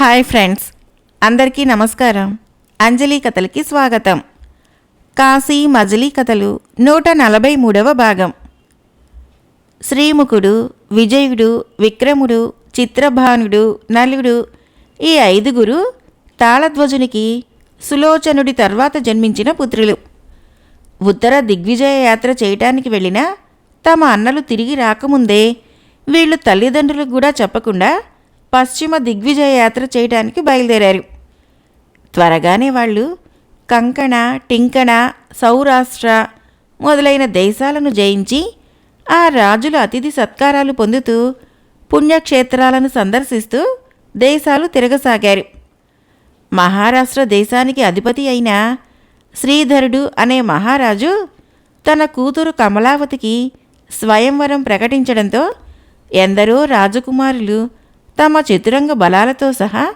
Hi friends అందరికీ నమస్కారం. అంజలి కథలకి స్వాగతం. కాశీ మజిలీ కథలు నూట నలభై మూడవ భాగం. శ్రీముఖుడు విజయుడు విక్రముడు చిత్రభానుడు నలుడు ఈ ఐదుగురు తాళధ్వజునికి సులోచనుడి తర్వాత జన్మించిన పుత్రులు. ఉత్తర దిగ్విజయ యాత్ర చేయటానికి వెళ్ళిన తమ అన్నలు తిరిగి రాకముందే వీళ్ళు తల్లిదండ్రులకు కూడా చెప్పకుండా పశ్చిమ దిగ్విజయ యాత్ర చేయడానికి బయలుదేరారు. త్వరగానే వాళ్ళు కంకణ టింకణ సౌరాష్ట్ర మొదలైన దేశాలను జయించి ఆ రాజుల అతిథి సత్కారాలు పొందుతూ పుణ్యక్షేత్రాలను సందర్శిస్తూ దేశాలు తిరగసాగారు. మహారాష్ట్ర దేశానికి అధిపతి అయిన శ్రీధరుడు అనే మహారాజు తన కూతురు కమలావతికి స్వయంవరం ప్రకటించడంతో ఎందరో రాజకుమారులు తమ చతురంగ బలాలతో సహా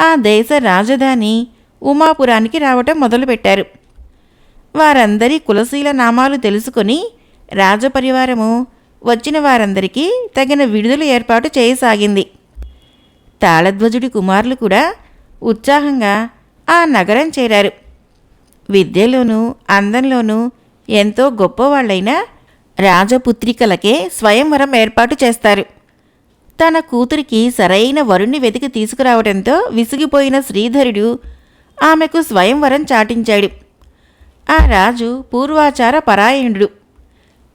ఆ దేశ రాజధాని ఉమాపురానికి రావటం మొదలుపెట్టారు. వారందరి కులశీల నామాలు తెలుసుకొని రాజపరివారము వచ్చిన వారందరికీ తగిన విడుదల ఏర్పాటు చేయసాగింది. తాళధ్వజుడి కుమారులు కూడా ఉత్సాహంగా ఆ నగరం చేరారు. విద్యలోనూ అందంలోనూ ఎంతో గొప్పవాళ్ళైన రాజపుత్రికలకే స్వయంవరం ఏర్పాటు చేస్తారు. తన కూతురికి సరైన వరుణ్ణి వెతికి తీసుకురావడంతో విసిగిపోయిన శ్రీధరుడు ఆమెకు స్వయంవరం చాటించాడు. ఆ రాజు పూర్వాచార పరాయణుడు.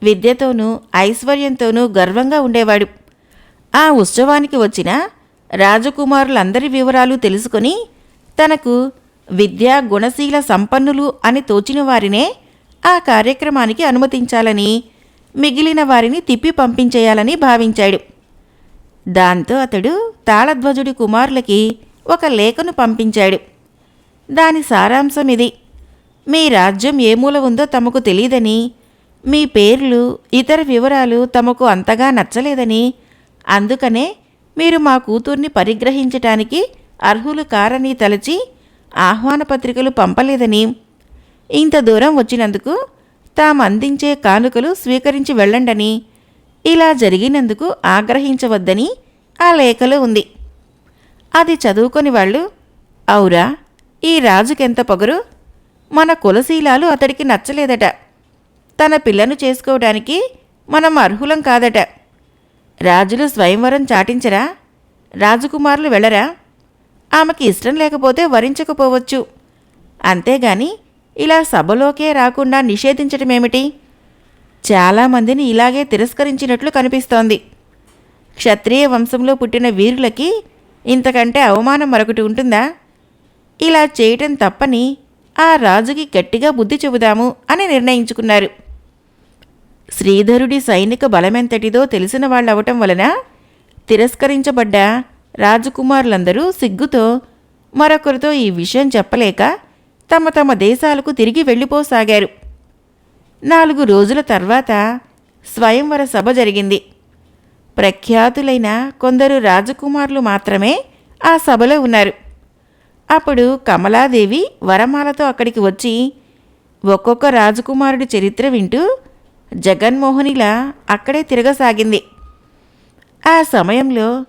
విద్యతోనూ ఐశ్వర్యంతోనూ గర్వంగా ఉండేవాడు. ఆ ఉత్సవానికి వచ్చిన రాజకుమారులందరి వివరాలు తెలుసుకొని తనకు విద్యా గుణశీల సంపన్నులు అని తోచిన వారినే ఆ కార్యక్రమానికి అనుమతించాలని మిగిలిన వారిని తిప్పి పంపించేయాలని భావించాడు. దాంతో అతడు తాళధ్వజుడి కుమారులకి ఒక లేఖను పంపించాడు. దాని సారాంశం ఇది. మీ రాజ్యం ఏ మూల ఉందో తమకు తెలియదని మీ పేర్లు ఇతర వివరాలు తమకు అంతగా నచ్చలేదని అందుకనే మీరు మా కూతుర్ని పరిగ్రహించటానికి అర్హులు కారని తలచి ఆహ్వాన పత్రికలు పంపలేదని. ఇంత దూరం వచ్చినందుకు తాము అందించే కానుకలు స్వీకరించి వెళ్ళండని. ఇలా జరిగినందుకు ఆగ్రహించవద్దని ఆ లేఖలో ఉంది. అది చదువుకొని వాళ్ళు అవురా ఈ రాజుకెంత పొగరు? మన కులశీలాలు అతడికి నచ్చలేదట. తన పిల్లను చేసుకోవడానికి మనం అర్హులం కాదట. రాజులు స్వయంవరం చాటించరా? రాజకుమారులు వెళ్ళరా? ఆమెకి ఇష్టం లేకపోతే వరించకపోవచ్చు. అంతేగాని ఇలా సభలోకే రాకుండా నిషేధించటమేమిటి? చాలామందిని ఇలాగే తిరస్కరించినట్లు కనిపిస్తోంది. క్షత్రియ వంశంలో పుట్టిన వీరులకి ఇంతకంటే అవమానం మరొకటి ఉంటుందా? ఇలా చేయటం తప్పని ఆ రాజుకి గట్టిగా బుద్ధి చెబుదాము అని నిర్ణయించుకున్నారు. శ్రీధరుడి సైనిక బలమెంతటిదో తెలిసిన వాళ్ళవటం వలన తిరస్కరించబడ్డ రాజకుమారులందరూ సిగ్గుతో మరొకరితో ఈ విషయం చెప్పలేక తమ తమ దేశాలకు తిరిగి వెళ్ళిపోసాగారు. నాలుగు రోజుల తర్వాత స్వయంవర సభ జరిగింది. ప్రఖ్యాతులైన కొందరు రాజకుమారులు మాత్రమే ఆ సభలో ఉన్నారు. అప్పుడు కమలాదేవి వరమాలతో అక్కడికి వచ్చి ఒక్కొక్క రాజకుమారుడి చరిత్ర వింటూ జగన్మోహనిలా అక్కడే తిరగసాగింది. ఆ సమయంలో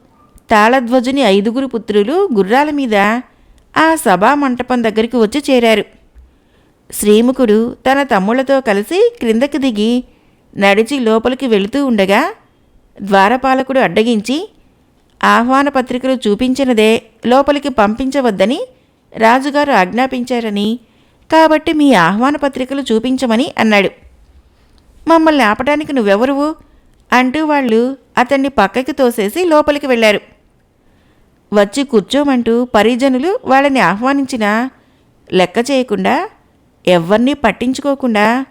తాళధ్వజుని ఐదుగురు పుత్రులు గుర్రాల మీద ఆ సభా మంటపం దగ్గరికి వచ్చి చేరారు. శ్రీముఖుడు తన తమ్ముళ్ళతో కలిసి క్రిందకి దిగి నడిచి లోపలికి వెళుతూ ఉండగా ద్వారపాలకుడు అడ్డగించి ఆహ్వాన పత్రికలు చూపించినదే లోపలికి పంపించవద్దని రాజుగారు ఆజ్ఞాపించారని కాబట్టి మీ ఆహ్వాన పత్రికలు చూపించమని అన్నాడు. మమ్మల్ని ఆపడానికి నువ్వెవరువు? అంటూ వాళ్ళు అతన్ని పక్కకి తోసేసి లోపలికి వెళ్ళారు. వచ్చి కూర్చోమంటూ పరిజనులు వాళ్ళని ఆహ్వానించినా లెక్క చేయకుండా ఎవ్వరినీ పట్టించుకోకుండా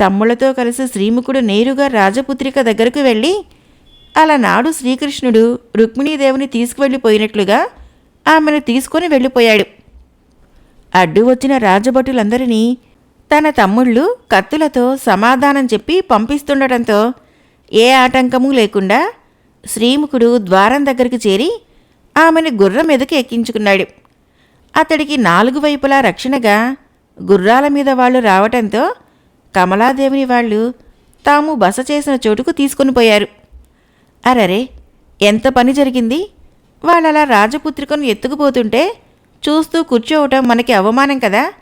తమ్ముళ్ళతో కలిసి శ్రీముఖుడు నేరుగా రాజపుత్రిక దగ్గరకు వెళ్ళి అలనాడు శ్రీకృష్ణుడు రుక్మిణీదేవిని తీసుకువెళ్ళిపోయినట్లుగా ఆమెను తీసుకొని వెళ్ళిపోయాడు. అడ్డు వచ్చిన రాజభటులందరినీ తన తమ్ముళ్ళు కత్తులతో సమాధానం చెప్పి పంపిస్తుండటంతో ఏ ఆటంకమూ లేకుండా శ్రీముఖుడు ద్వారం దగ్గరికి చేరి ఆమెను గుర్రం మీదకి ఎక్కించుకున్నాడు. అతడికి నాలుగు వైపులా రక్షణగా గుర్రాల మీద వాళ్ళు రావటంతో కమలాదేవిని వాళ్ళు తాము బస చేసిన చోటుకు తీసుకుని పోయారు. అరరే ఎంత పని జరిగింది? వాళ్ళలా రాజపుత్రికను ఎత్తుకుపోతుంటే చూస్తూ కూర్చోవటం మనకి అవమానం కదా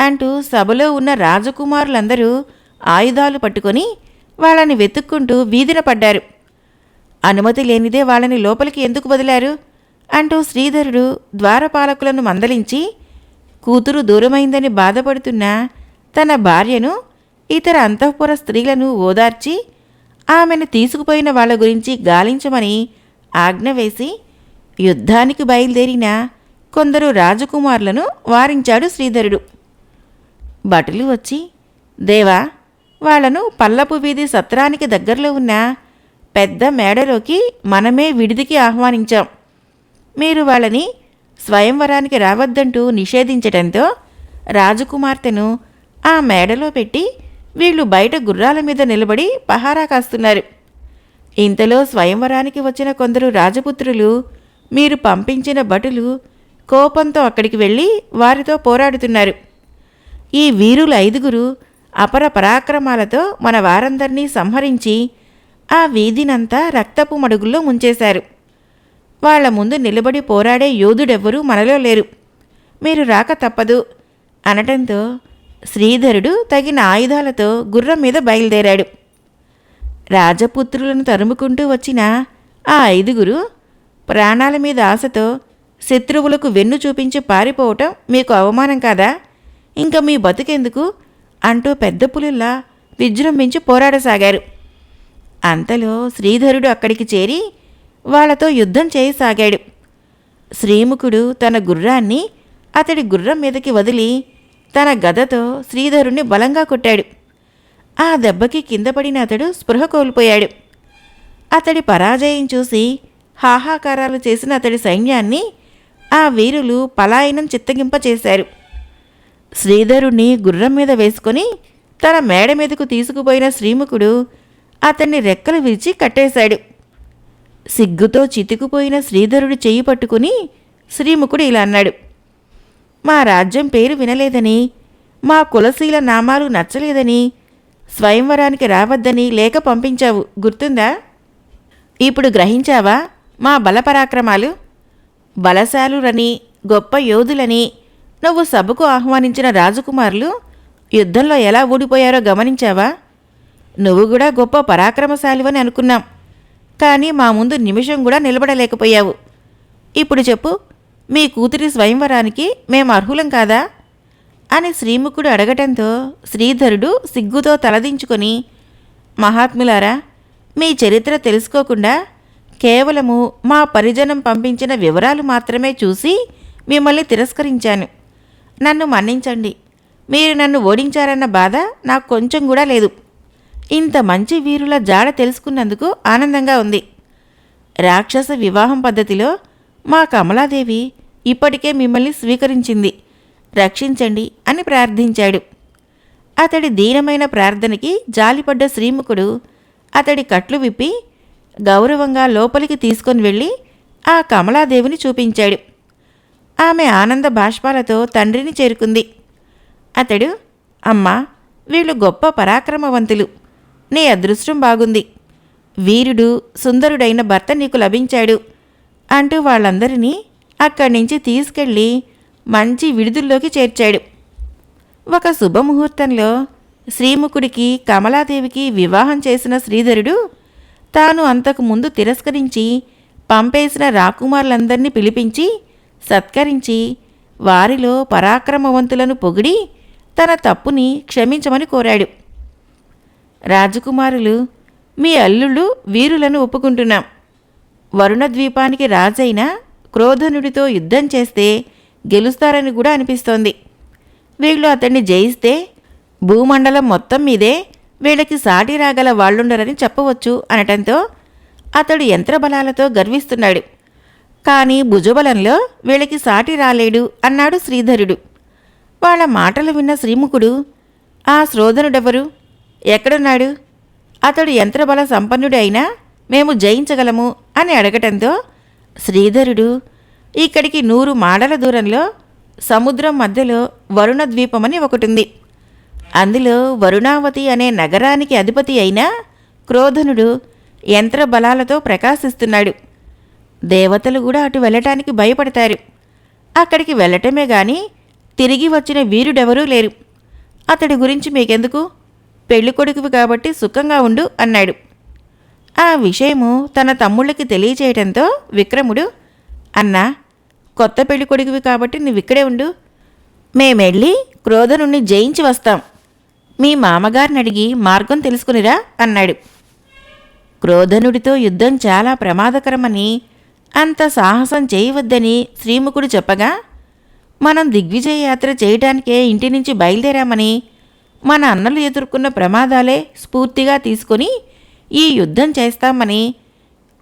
అంటూ సభలో ఉన్న రాజకుమారులందరూ ఆయుధాలు పట్టుకొని వాళ్ళని వెతుక్కుంటూ వీధిన పడ్డారు. అనుమతి లేనిదే వాళ్ళని లోపలికి ఎందుకు వదిలారు? అంటూ శ్రీధరుడు ద్వారపాలకులను మందలించి కూతురు దూరమైందని బాధపడుతున్న తన భార్యను ఇతర అంతఃపుర స్త్రీలను ఓదార్చి ఆమెను తీసుకుపోయిన వాళ్ళ గురించి గాలించమని ఆజ్ఞ వేసి యుద్ధానికి బయలుదేరిన కొందరు రాజకుమారులను వారించాడు శ్రీధరుడు. భటులు వచ్చి దేవా వాళ్ళను పల్లపు వీధి సత్రానికి దగ్గరలో ఉన్న పెద్ద మేడలోకి మనమే విడిదికి ఆహ్వానించాం. మీరు వాళ్ళని స్వయంవరానికి రావద్దంటూ నిషేధించటంతో రాజకుమార్తెను ఆ మేడలో పెట్టి వీళ్ళు బయట గుర్రాల మీద నిలబడి పహారా కాస్తున్నారు. ఇంతలో స్వయంవరానికి వచ్చిన కొందరు రాజపుత్రులు మీరు పంపించిన భటులు కోపంతో అక్కడికి వెళ్ళి వారితో పోరాడుతున్నారు. ఈ వీరుల ఐదుగురు అపర పరాక్రమాలతో మన వారందరినీ సంహరించి ఆ వీధినంతా రక్తపు మడుగుల్లో ముంచేశారు. వాళ్ళ ముందు నిలబడి పోరాడే యోధుడెవ్వరూ మనలో లేరు. మీరు రాక తప్పదు. అనటంతో శ్రీధరుడు తగిన ఆయుధాలతో గుర్రం మీద బయలుదేరాడు. రాజపుత్రులను తరుముకుంటూ వచ్చిన ఆ ఐదుగురు ప్రాణాల మీద ఆశతో శత్రువులకు వెన్ను చూపించి పారిపోవటం మీకు అవమానం కాదా? ఇంకా మీ బతుకెందుకు? అంటూ పెద్ద పులుల్లా విజృంభించి పోరాడసాగారు. అంతలో శ్రీధరుడు అక్కడికి చేరి వాళ్ళతో యుద్ధం చేయసాగాడు. శ్రీముఖుడు తన గుర్రాన్ని అతడి గుర్రం మీదకి వదిలి తన గదతో శ్రీధరుణ్ణి బలంగా కొట్టాడు. ఆ దెబ్బకి కింద పడిన అతడు స్పృహ కోల్పోయాడు. అతడి పరాజయం చూసి హాహాకారాలు చేసిన అతడి సైన్యాన్ని ఆ వీరులు పలాయనం చిత్తగింపచేశారు శ్రీధరుణ్ణి గుర్రం మీద వేసుకొని తన మేడ మీదకు తీసుకుపోయిన శ్రీముఖుడు అతన్ని రెక్కలు విరిచి కట్టేశాడు. సిగ్గుతో చితికిపోయిన శ్రీధరుడు చెయ్యి పట్టుకుని శ్రీముఖుడు ఇలా అన్నాడు మా రాజ్యం పేరు వినలేదని మా కులశీల నామాలు నచ్చలేదని స్వయంవరానికి రావద్దని లేక పంపించావు గుర్తుందా? ఇప్పుడు గ్రహించావా? మా బలపరాక్రమాలు? బలశాలురని గొప్ప యోధులని నువ్వు సభకు ఆహ్వానించిన రాజకుమారులు యుద్ధంలో ఎలా ఊడిపోయారో గమనించావా? నువ్వు కూడా గొప్ప పరాక్రమశాలివని అనుకున్నాం. కానీ మా ముందు నిమిషం కూడా నిలబడలేకపోయావు. ఇప్పుడు చెప్పు మీ కూతురి స్వయంవరానికి మేము అర్హులం కాదా? అని శ్రీముఖుడు అడగటంతో శ్రీధరుడు సిగ్గుతో తలదించుకొని మహాత్ములారా మీ చరిత్ర తెలుసుకోకుండా కేవలము మా పరిజనం పంపించిన వివరాలు మాత్రమే చూసి మిమ్మల్ని తిరస్కరించాను. నన్ను మన్నించండి. మీరు నన్ను ఓడించారన్న బాధ నాకు కొంచెం కూడా లేదు. ఇంత మంచి వీరుల జాడ తెలుసుకున్నందుకు ఆనందంగా ఉంది. రాక్షస వివాహం పద్ధతిలో మా కమలాదేవి ఇప్పటికే మిమ్మల్ని స్వీకరించింది. రక్షించండి అని ప్రార్థించాడు. అతడి దీనమైన ప్రార్థనకి జాలిపడ్డ శ్రీముఖుడు అతడి కట్లు విప్పి గౌరవంగా లోపలికి తీసుకొని వెళ్ళి ఆ కమలాదేవిని చూపించాడు. ఆమె ఆనంద బాష్పాలతో తండ్రిని చేరుకుంది. అతడు అమ్మా వీళ్ళు గొప్ప పరాక్రమవంతులు. నీ అదృష్టం బాగుంది. వీరుడు సుందరుడైన భర్త నీకు లభించాడు. అంటూ వాళ్ళందరినీ అక్కడి నుంచి తీసుకెళ్ళి మంచి విడుదల్లోకి చేర్చాడు. ఒక శుభముహూర్తంలో శ్రీముఖుడికి కమలాదేవికి వివాహం చేసిన శ్రీధరుడు తాను అంతకు ముందు తిరస్కరించి పంపేసిన రాకుమారులందరినీ పిలిపించి సత్కరించి వారిలో పరాక్రమవంతులను పొగిడి తన తప్పుని క్షమించమని కోరాడు. రాజకుమారులు మీ అల్లుళ్ళు వీరులను ఒప్పుకుంటున్నాం. వరుణద్వీపానికి రాజైన క్రోధనుడితో యుద్ధం చేస్తే గెలుస్తారని కూడా అనిపిస్తోంది. వీళ్ళు అతన్ని జయిస్తే భూమండలం మొత్తం మీదే వీళ్ళకి సాటి రాగల వాళ్ళుండరని చెప్పవచ్చు అనటంతో అతడు యంత్రబలాలతో గర్విస్తున్నాడు. కానీ భుజబలంలో వీళ్ళకి సాటి రాలేడు అన్నాడు శ్రీధరుడు. వాళ్ళ మాటలు విన్న శ్రీముఖుడు ఆ శ్రోధనుడెవరు? ఎక్కడున్నాడు? అతడు యంత్రబల సంపన్నుడు అయినా మేము జయించగలము అని అడగటంతో శ్రీధరుడు ఇక్కడికి నూరు మాడల దూరంలో సముద్రం మధ్యలో వరుణ ద్వీపమని ఒకటుంది. అందులో వరుణావతి అనే నగరానికి అధిపతి అయిన క్రోధనుడు యంత్ర బలాలతో ప్రకాశిస్తున్నాడు. దేవతలు కూడా అటు వెళ్ళటానికి భయపడతారు. అక్కడికి వెళ్ళటమే గాని తిరిగి వచ్చిన వీరుడెవరూ లేరు. అతడి గురించి మీకెందుకు? పెళ్ళి కొడుకువి కాబట్టి సుఖంగా ఉండు అన్నాడు. ఆ విషయము తన తమ్ముళ్ళకి తెలియచేయటంతో విక్రముడు అన్నా కొత్త పెళ్ళి కొడుకువి కాబట్టి నువ్విక్కడే ఉండు. మేమెళ్ళి క్రోధనుణ్ణి జయించి వస్తాం. మీ మామగారిని అడిగి మార్గం తెలుసుకునిరా అన్నాడు. క్రోధనుడితో యుద్ధం చాలా ప్రమాదకరమని అంత సాహసం చేయవద్దని శ్రీముఖుడు చెప్పగా మనం దిగ్విజయ యాత్ర చేయటానికే ఇంటి నుంచి బయలుదేరామని మన అన్నలు ఎదుర్కొన్న ప్రమాదాలే స్ఫూర్తిగా తీసుకొని ఈ యుద్ధం చేస్తామని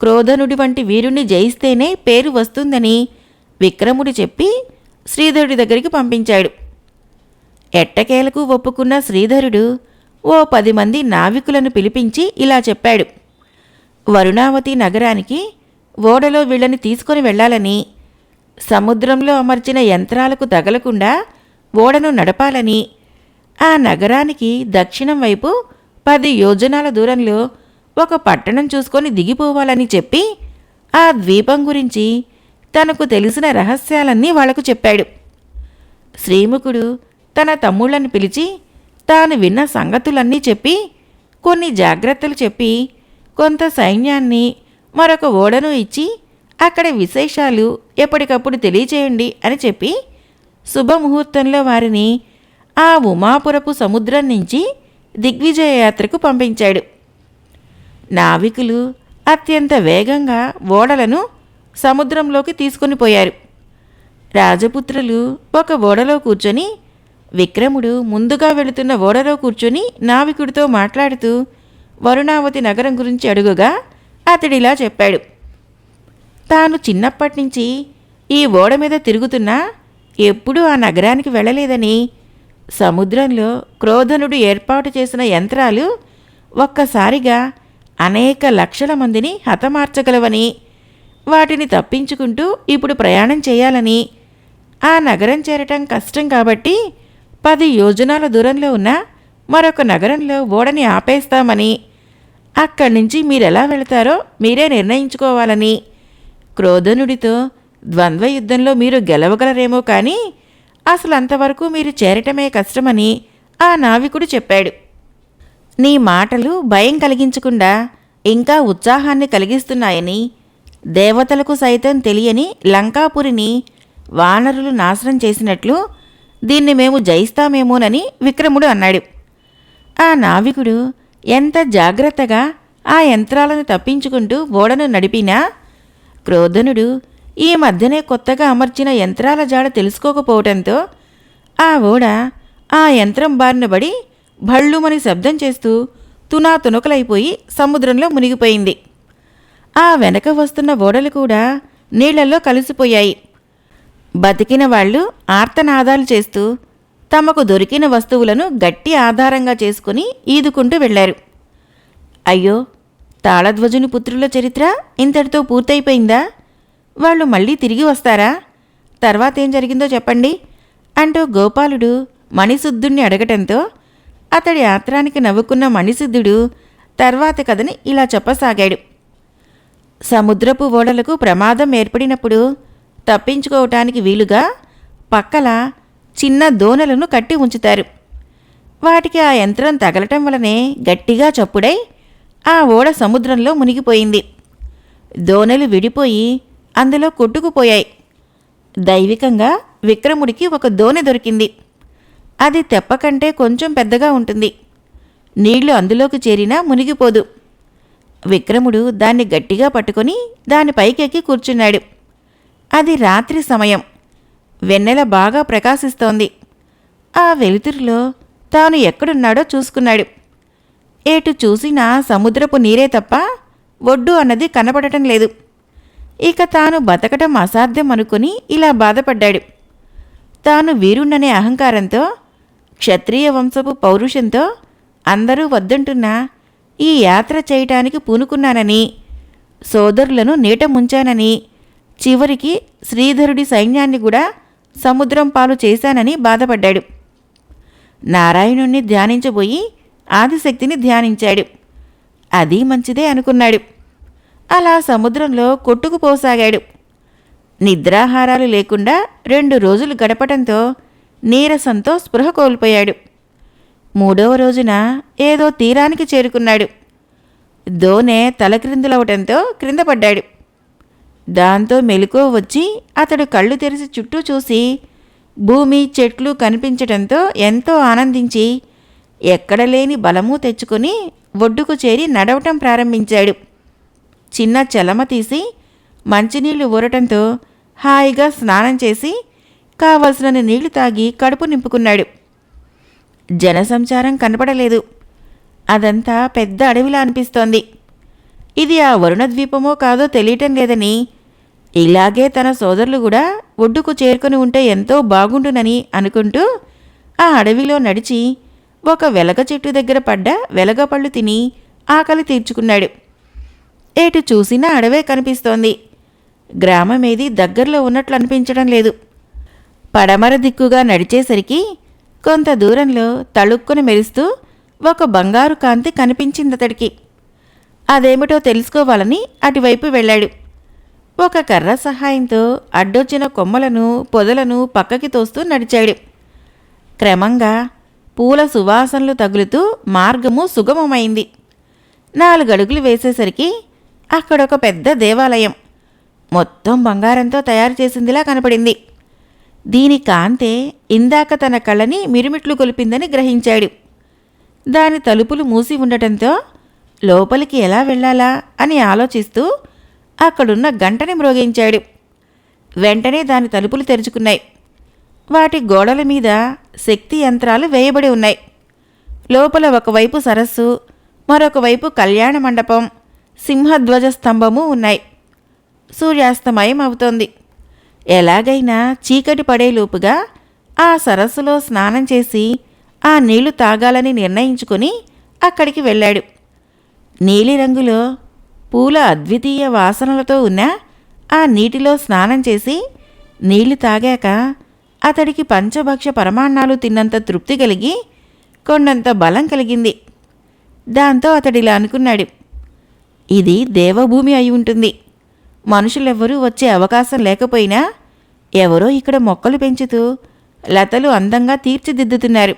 క్రోధనుడి వంటి వీరుణ్ణి జయిస్తేనే పేరు వస్తుందని విక్రముడు చెప్పి శ్రీధరుడి దగ్గరికి పంపించాడు. ఎట్టకేలకు ఒప్పుకున్న శ్రీధరుడు ఓ పది మంది నావికులను పిలిపించి ఇలా చెప్పాడు. వరుణావతి నగరానికి ఓడలో వీళ్ళని తీసుకొని వెళ్ళాలని సముద్రంలో అమర్చిన యంత్రాలకు తగలకుండా ఓడను నడపాలని ఆ నగరానికి దక్షిణం వైపు పది యోజనాల దూరంలో ఒక పట్టణం చూసుకొని దిగిపోవాలని చెప్పి ఆ ద్వీపం గురించి తనకు తెలిసిన రహస్యాలన్నీ వాళ్ళకు చెప్పాడు. శ్రీముఖుడు తన తమ్ముళ్ళని పిలిచి తాను విన్న సంగతులన్నీ చెప్పి కొన్ని జాగ్రత్తలు చెప్పి కొంత సైన్యాన్ని మరొక ఓడను ఇచ్చి అక్కడ విశేషాలు ఎప్పటికప్పుడు తెలియచేయండి అని చెప్పి శుభముహూర్తంలో వారిని ఆ ఉమాపురపు సముద్రం నుంచి దిగ్విజయ యాత్రకు పంపించాడు. నావికులు అత్యంత వేగంగా ఓడలను సముద్రంలోకి తీసుకుని పోయారు. రాజపుత్రులు ఒక ఓడలో కూర్చొని విక్రముడు ముందుగా వెళుతున్న ఓడలో కూర్చొని నావికుడితో మాట్లాడుతూ వరుణావతి నగరం గురించి అడుగుగా అతడిలా చెప్పాడు. తాను చిన్నప్పటి నుంచి ఈ ఓడ మీద తిరుగుతున్నా ఎప్పుడూ ఆ నగరానికి వెళ్ళలేదని సముద్రంలో క్రోధనుడు ఏర్పాటు చేసిన యంత్రాలు ఒక్కసారిగా అనేక లక్షల మందిని హతమార్చగలవని వాటిని తప్పించుకుంటూ ఇప్పుడు ప్రయాణం చేయాలని. ఆ నగరం చేరటం కష్టం కాబట్టి పది యోజనాల దూరంలో ఉన్న మరొక నగరంలో ఓడని ఆపేస్తామని. అక్కడి నుంచి మీరెలా వెళతారో మీరే నిర్ణయించుకోవాలని. క్రోధనుడితో ద్వంద్వ యుద్ధంలో మీరు గెలవగలరేమో కానీ అసలు అంతవరకు మీరు చేరటమే కష్టమని ఆ నావికుడు చెప్పాడు. నీ మాటలు భయం కలిగించకుండా ఇంకా ఉత్సాహాన్ని కలిగిస్తున్నాయని దేవతలకు సైతం తెలియని లంకాపురిని వానరులు నాశనం చేసినట్లు దీన్ని మేము జయిస్తామేమోనని విక్రముడు అన్నాడు. ఆ నావికుడు ఎంత జాగ్రత్తగా ఆ యంత్రాలను తప్పించుకుంటూ ఓడను నడిపినా క్రోధనుడు ఈ మధ్యనే కొత్తగా అమర్చిన యంత్రాల జాడ తెలుసుకోకపోవటంతో ఆ ఓడ ఆ యంత్రం బారిన పడి భళ్ళుమని శబ్దం చేస్తూ తునా తునకలైపోయి సముద్రంలో మునిగిపోయింది. ఆ వెనక వస్తున్న ఓడలు కూడా నీళ్ళలో కలిసిపోయాయి. బతికిన వాళ్ళు ఆర్తనాదాలు చేస్తూ తమకు దొరికిన వస్తువులను గట్టి ఆధారంగా చేసుకుని ఈదుకుంటూ వెళ్ళారు. అయ్యో తాళధ్వజుని పుత్రుల చరిత్ర ఇంతటితో పూర్తయిపోయిందా? వాళ్ళు మళ్ళీ తిరిగి వస్తారా? తర్వాత ఏం జరిగిందో చెప్పండి. అంటూ గోపాలుడు మణిశుద్ధుణ్ణి అడగటంతో అతడి ఆత్రానికి నవ్వుకున్న మణిసిద్ధుడు తర్వాత కథని ఇలా చెప్పసాగాడు. సముద్రపు ఓడలకు ప్రమాదం ఏర్పడినప్పుడు తప్పించుకోవటానికి వీలుగా పక్కల చిన్న దోనలను కట్టి ఉంచుతారు. వాటికి ఆ యంత్రం తగలటం వలనే గట్టిగా చప్పుడై ఆ ఓడ సముద్రంలో మునిగిపోయింది. దోనలు విడిపోయి అందులో కొట్టుకుపోయాయి. దైవికంగా విక్రముడికి ఒక దోణి దొరికింది. అది తెప్ప కంటే కొంచెం పెద్దగా ఉంటుంది. నీళ్ళు అందులోకి చేరినా మునిగిపోదు. విక్రముడు దాన్ని గట్టిగా పట్టుకొని దాని పైకెక్కి కూర్చున్నాడు. అది రాత్రి సమయం. వెన్నెల బాగా ప్రకాశిస్తోంది. ఆ వెలుతురులో తాను ఎక్కడున్నాడో చూసుకున్నాడు. ఏటు చూసినా సముద్రపు నీరే తప్ప ఒడ్డు అన్నది కనపడటం లేదు. ఇక తాను బతకటం అసాధ్యం అనుకుని ఇలా బాధపడ్డాడు. తాను వీరుణ్ణనే అహంకారంతో క్షత్రియ వంశపు పౌరుషంతో అందరూ వద్దంటున్నా ఈ యాత్ర చేయటానికి పూనుకున్నానని సోదరులను నీట ముంచానని చివరికి శ్రీధరుడి సైన్యాన్ని కూడా సముద్రం పాలు చేశానని బాధపడ్డాడు. నారాయణుణ్ణి ధ్యానించబోయి ఆదిశక్తిని ధ్యానించాడు. అది మంచిదే అనుకున్నాడు. అలా సముద్రంలో కొట్టుకుపోసాగాడు. నిద్రాహారాలు లేకుండా రెండు రోజులు గడపటంతో నీరసంతో స్పృహ కోల్పోయాడు. మూడవ రోజున ఏదో తీరానికి చేరుకున్నాడు. దోనె తలక్రిందులవటంతో క్రింద పడ్డాడు. దాంతో మెలకువ వచ్చి అతడు కళ్ళు తెరిచి చుట్టూ చూసి భూమి చెట్లు కనిపించటంతో ఎంతో ఆనందించి ఎక్కడ లేని బలము తెచ్చుకొని ఒడ్డుకు చేరి నడవటం ప్రారంభించాడు. చిన్న చలమ తీసి మంచినీళ్ళు ఊరటంతో హాయిగా స్నానం చేసి కావలసినన్ని నీళ్ళు తాగి కడుపు నింపుకున్నాడు. జనసంచారం కనపడలేదు. అదంతా పెద్ద అడవిలా అనిపిస్తోంది. ఇది ఆ వరుణ ద్వీపమో కాదో తెలియటం లేదని ఇలాగే తన సోదరులు కూడా ఒడ్డుకు చేరుకొని ఉంటే ఎంతో బాగుండునని అనుకుంటూ ఆ అడవిలో నడిచి ఒక వెలగ చెట్టు దగ్గర పడ్డ వెలగ పళ్ళు తిని ఆకలి తీర్చుకున్నాడు. ఏటు చూసినా అడవే కనిపిస్తోంది. గ్రామమేది దగ్గరలో ఉన్నట్లు అనిపించడం లేదు. పడమర దిక్కుగా నడిచేసరికి కొంత దూరంలో తళుక్కున మెరుస్తూ ఒక బంగారు కాంతి కనిపించింది అతడికి అదేమిటో తెలుసుకోవాలని అటువైపు వెళ్ళాడు. ఒక కర్ర సహాయంతో అడ్డొచ్చిన కొమ్మలను పొదలను పక్కకి తోస్తూ నడిచాడు. క్రమంగా పూల సువాసనలు తగులుతూ మార్గము సుగమమైంది. నాలుగడుగులు వేసేసరికి అక్కడొక పెద్ద దేవాలయం. మొత్తం బంగారంతో తయారు చేసిందిలా కనపడింది. దీని కాంతే ఇందాక తన కళ్ళని మిరుమిట్లు కొలిపిందని గ్రహించాడు. దాని తలుపులు మూసి ఉండటంతో లోపలికి ఎలా వెళ్ళాలా అని ఆలోచిస్తూ అక్కడున్న గంటని మ్రోగించాడు. వెంటనే దాని తలుపులు తెరుచుకున్నాయి. వాటి గోడల మీద శక్తి యంత్రాలు వేయబడి ఉన్నాయి. లోపల ఒకవైపు సరస్సు మరొక వైపు కళ్యాణ మండపం. సింహధ్వజ స్తంభము ఉన్నాయి. సూర్యాస్తమయం అవుతోంది ఎలాగైనా చీకటి పడేలోపుగా ఆ సరస్సులో స్నానం చేసి ఆ నీళ్ళు తాగాలని నిర్ణయించుకుని అక్కడికి వెళ్ళాడు. నీలిరంగులో పూల అద్వితీయ వాసనలతో ఉన్న ఆ నీటిలో స్నానం చేసి నీళ్ళు తాగాక అతడికి పంచభక్ష పరమాన్నాలు తిన్నంత తృప్తి కలిగి కొండంత బలం కలిగింది. దాంతో అతడిలా అనుకున్నాడు. ఇది దేవభూమి అయి ఉంటుంది. మనుషులెవ్వరూ వచ్చే అవకాశం లేకపోయినా ఎవరో ఇక్కడ మొక్కలు పెంచుతూ లతలు అందంగా తీర్చిదిద్దుతున్నారు.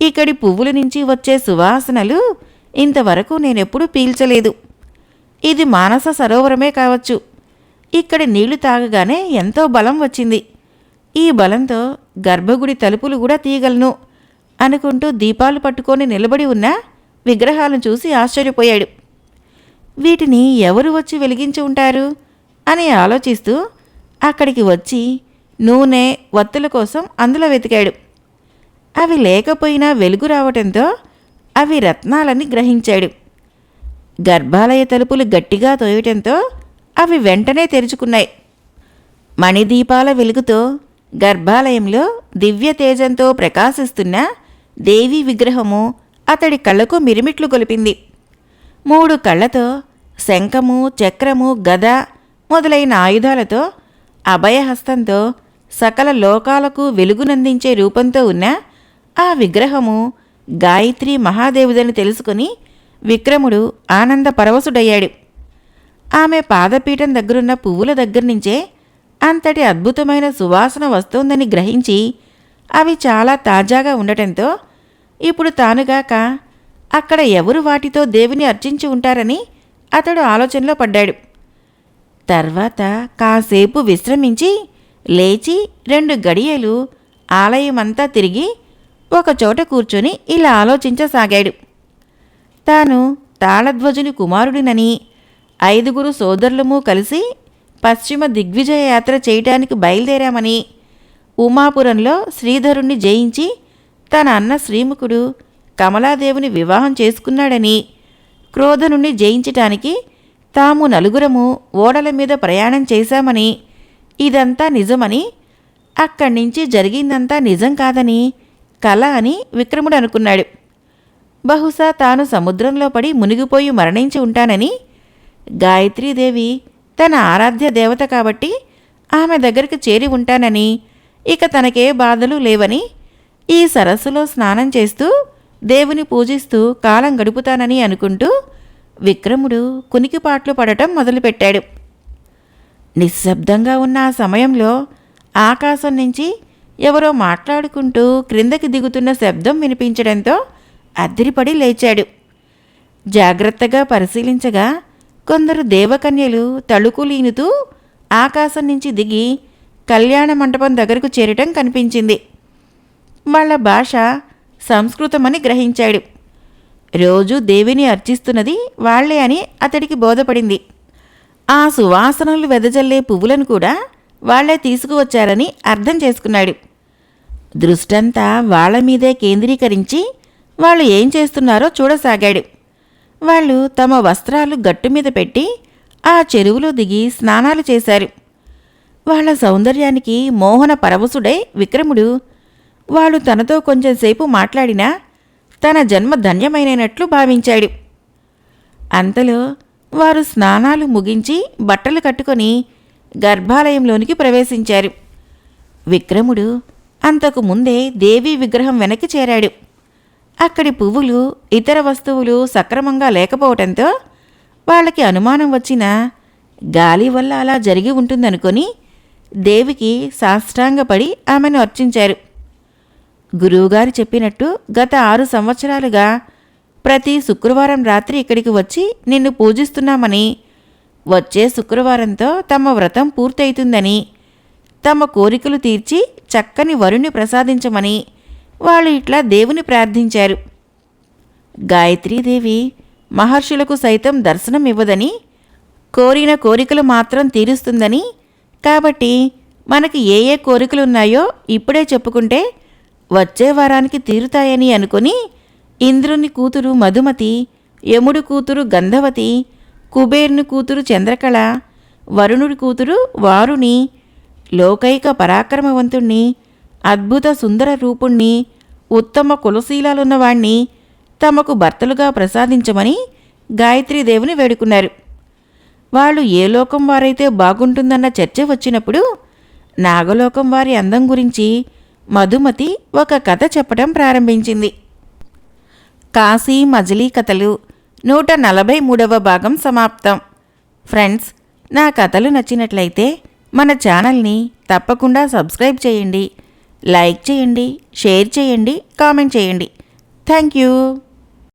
ఇక్కడి పువ్వుల నుంచి వచ్చే సువాసనలు ఇంతవరకు నేనెప్పుడూ పీల్చలేదు. ఇది మానస సరోవరమే కావచ్చు. ఇక్కడ నీళ్ళు తాగగానే ఎంతో బలం వచ్చింది. ఈ బలంతో గర్భగుడి తలుపులు కూడా తీయగలను అనుకుంటూ దీపాలు పట్టుకొని నిలబడి ఉన్న విగ్రహాలను చూసి ఆశ్చర్యపోయాడు. వీటిని ఎవరు వచ్చి వెలిగించి ఉంటారు? అని ఆలోచిస్తూ అక్కడికి వచ్చి నూనె వత్తుల కోసం అందులో వెతికాడు. అవి లేకపోయినా వెలుగు రావటంతో అవి రత్నాలని గ్రహించాడు. గర్భాలయ తలుపులు గట్టిగా తోయటంతో అవి వెంటనే తెరుచుకున్నాయి. మణిదీపాల వెలుగుతో గర్భాలయంలో దివ్య తేజంతో ప్రకాశిస్తున్న దేవీ విగ్రహము అతడి కళ్ళకు మిరిమిట్లు గొలిపింది. మూడు కళ్ళతో శంఖము చక్రము గద మొదలైన ఆయుధాలతో అభయహస్తంతో సకల లోకాలకు వెలుగునందించే రూపంతో ఉన్న ఆ విగ్రహము గాయత్రి మహాదేవుదని తెలుసుకుని విక్రముడు ఆనంద పరవశుడయ్యాడు. ఆమె పాదపీఠం దగ్గరున్న పువ్వుల దగ్గర నుంచే అంతటి అద్భుతమైన సువాసన వస్తోందని గ్రహించి అవి చాలా తాజాగా ఉండటంతో ఇప్పుడు తానుగాక అక్కడ ఎవరు వాటితో దేవుని అర్చించి ఉంటారని అతడు ఆలోచనలో పడ్డాడు. తర్వాత కాసేపు విశ్రమించి లేచి రెండు గడియలు ఆలయమంతా తిరిగి ఒకచోట కూర్చొని ఇలా ఆలోచించసాగాడు. తాను తాళధ్వజుని కుమారుడినని ఐదుగురు సోదరులము కలిసి పశ్చిమ దిగ్విజయ యాత్ర చేయటానికి బయలుదేరామని ఉమాపురంలో శ్రీధరుణ్ణి జయించి తన అన్న శ్రీముఖుడు కమలాదేవిని వివాహం చేసుకున్నాడని క్రోధనుణ్ణి జయించటానికి తాము నలుగురము ఓడల మీద ప్రయాణం చేశామని ఇదంతా నిజమని అక్కడి నుంచి జరిగిందంతా నిజం కాదని కల అని విక్రముడు అనుకున్నాడు. బహుశా తాను సముద్రంలో పడి మునిగిపోయి మరణించి ఉంటానని గాయత్రీదేవి తన ఆరాధ్య దేవత కాబట్టి ఆమె దగ్గరికి చేరి ఉంటానని ఇక తనకే బాధలు లేవని ఈ సరస్సులో స్నానం చేస్తూ దేవుని పూజిస్తూ కాలం గడుపుతానని అనుకుంటూ విక్రముడు కునికిపాట్లు పడటం మొదలుపెట్టాడు. నిశ్శబ్దంగా ఉన్న ఆ సమయంలో ఆకాశం నుంచి ఎవరో మాట్లాడుకుంటూ క్రిందకి దిగుతున్న శబ్దం వినిపించడంతో అద్దిరిపడి లేచాడు. జాగ్రత్తగా పరిశీలించగా కొందరు దేవకన్యలు తళుకులీనుతూ ఆకాశం నుంచి దిగి కళ్యాణ మంటపం దగ్గరకు చేరటం కనిపించింది. వాళ్ళ భాష సంస్కృతమని గ్రహించాడు. రోజు దేవిని అర్చిస్తున్నది వాళ్ళే అని అతడికి బోధపడింది. ఆ సువాసనలు వెదజల్లే పువ్వులను కూడా వాళ్ళే తీసుకువచ్చారని అర్థం చేసుకున్నాడు. దృష్టంతా వాళ్ళ మీదే కేంద్రీకరించి వాళ్ళు ఏం చేస్తున్నారో చూడసాగాడు. వాళ్ళు తమ వస్త్రాలు గట్టు మీద పెట్టి ఆ చెరువులో దిగి స్నానాలు చేశారు. వాళ్ళ సౌందర్యానికి మోహన పరవశుడై విక్రముడు వాళ్ళు తనతో కొంచెంసేపు మాట్లాడినా తన జన్మ ధన్యమైనట్లు భావించాడు. అంతలో వారు స్నానాలు ముగించి బట్టలు కట్టుకొని గర్భాలయంలోనికి ప్రవేశించారు. విక్రముడు అంతకు ముందే దేవీ విగ్రహం వెనక్కి చేరాడు. అక్కడి పువ్వులు ఇతర వస్తువులు సక్రమంగా లేకపోవటంతో వాళ్ళకి అనుమానం వచ్చినా గాలి వల్ల అలా జరిగి ఉంటుందనుకొని దేవికి సాష్టాంగపడి ఆమెను అర్చించారు. గురువుగారు చెప్పినట్టు గత ఆరు సంవత్సరాలుగా ప్రతి శుక్రవారం రాత్రి ఇక్కడికి వచ్చి నిన్ను పూజిస్తున్నామని. వచ్చే శుక్రవారంతో తమ వ్రతం పూర్తయితుందని తమ కోరికలు తీర్చి చక్కని వరుణ్ణి ప్రసాదించమని వాళ్ళు ఇట్లా దేవుని ప్రార్థించారు. గాయత్రీదేవి మహర్షులకు సైతం దర్శనం ఇవ్వదని కోరిన కోరికలు మాత్రం తీరుస్తుందని. కాబట్టి మనకి ఏ ఏ కోరికలున్నాయో ఇప్పుడే చెప్పుకుంటే వచ్చే వారానికి తీరుతాయని అనుకుని ఇంద్రుని కూతురు మధుమతి యముడి కూతురు గంధవతి కుబేరుని కూతురు చంద్రకళ వరుణుడి కూతురు వారుని లోకైక పరాక్రమవంతుణ్ణి అద్భుత సుందర రూపుణ్ణి ఉత్తమ కులశీలాలున్నవాణ్ణి తమకు భర్తలుగా ప్రసాదించమని గాయత్రీదేవిని వేడుకున్నారు. వాళ్ళు ఏ లోకం వారైతే బాగుంటుందన్న చర్చ వచ్చినప్పుడు నాగలోకం వారి అందం గురించి మధుమతి ఒక కథ చెప్పడం ప్రారంభించింది. కాశీ మజిలీ కథలు నూట నలభై మూడవ భాగం సమాప్తం. ఫ్రెండ్స్ నా కథలు నచ్చినట్లయితే మన ఛానల్ని తప్పకుండా సబ్స్క్రైబ్ చేయండి. లైక్ చేయండి షేర్ చేయండి కామెంట్ చేయండి. Thank you.